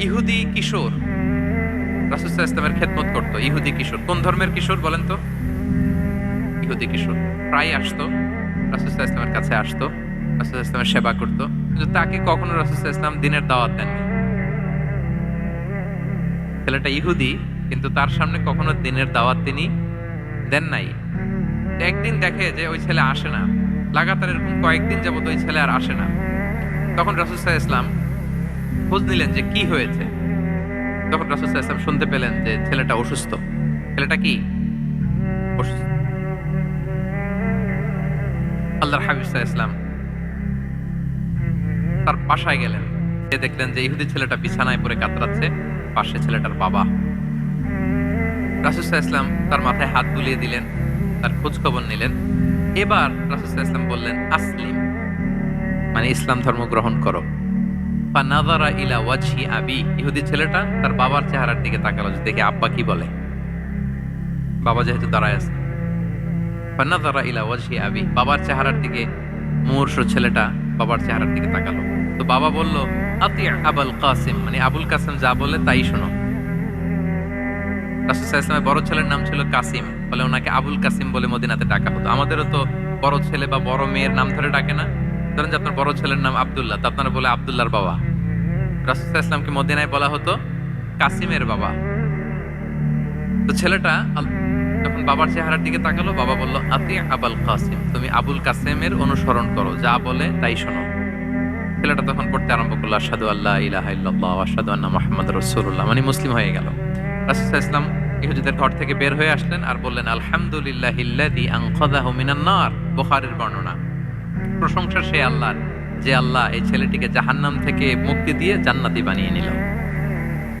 ইহুদি কিশোর। রাসুসাহ ইসলামের খেদমত করতো। ইহুদি কিশোর। কোন ধর্মের কিশোর বলেন তো? ইহুদি কিশোর। প্রায় আসতো। রাসুসাহ ইসলামের কাছে আসতো। রাসুসাহ ইসলামের সেবা করতো। কিন্তু তাকে কখনো রাসুসাহ ইসলাম দিনের দাওয়াত দেননি। ছেলেটা ইহুদি, কিন্তু তার সামনে কখনো দিনের দাওয়াত তিনি দেন নাই। একদিন দেখে যে ওই ছেলে আসে না। লাগাতার এরকম কয়েকদিন যাবত ওই ছেলে আর আসে না। তখন রাসুসাহ ইসলাম খোঁজ নিলেন যে কি হয়েছে। তখন রাসুসাহ ইসলাম শুনতে পেলেন যে ছেলেটা অসুস্থ। ছেলেটা কি? অসুস্থ। আল্লাহর হাবিব ইসলাম তার বাসায় গেলেন। সে দেখলেন যে ইহুদি ছেলেটা বিছানায় পড়ে কাতরাচ্ছে, পাশে ছেলেটার বাবা। রাসুসাহ ইসলাম তার মাথায় হাত বুলিয়ে দিলেন, তার খোঁজ খবর নিলেন। এবার রাসুসাহ ইসলাম বললেন, আসলিম মানে ইসলাম ধর্ম গ্রহণ করো। বা নাজারা ইলা ওয়াজহি আবি। ইহুদি ছেলেটা তার বাবার চেহারার দিকে তাকালো, যে দেখে আব্বা কি বলে? বাবা যেহেতু দাঁড়ায় আছে। ফান্নাজারা ইলা ওয়াজহি আবি, বাবার চেহারার দিকে মুমূর্ষ ছেলেটা বাবার চেহারার দিকে তাকালো। তো বাবা বলল, আতি আবুল কাসিম। মানে আবুল কাসিম যা বলে তাই শোনো। রাসূল সাল্লাল্লাহু বড় ছেলের নাম ছিল কাসিম। বলে ওনাকে আবুল কাসিম বলে মদিনাতে ডাকা হতো। আমাদেরও তো বড় ছেলে বা বড় মেয়ের নাম ধরে ডাকে না। ধরেন যে আপনার বড় ছেলের নাম আব্দুল্লাহ, তো আপনারা বলে আবদুল্লাহর বাবা। রাসূল ইসলামকে মদিনায় বলা হতো কাসিমের বাবা। তো ছেলেটা যখন বাবার চেহারার দিকে তাকালো, বাবা বলল, আতি আবুল কাসিম, তুমি আবুল কাসিমের অনুসরণ করো, যা বলে তাই শোনো। ছেলেটা তখন পড়তে আরম্ভ করল আসাদু আল্লাহ ইলাহা ইল্লাল্লাহ আসাদু আন্না মুহাম্মদ রাসূলুল্লাহ। মানে মুসলিম হয়ে গেল। রাসূল সাল্লাল্লাহু আলাইহি ইসলাম ইহুদিদের ঘর থেকে বের হয়ে আসলেন আর বললেন, আলহামদুলিল্লাহিল্লাযী আনকাযাহু মিনান নার। বুখারীর বর্ণনা। প্রশংসা সে আল্লাহর যে আল্লাহ এই ছেলেটিকে জাহান্নাম থেকে মুক্তি দিয়ে জান্নাতি বানিয়ে নিল।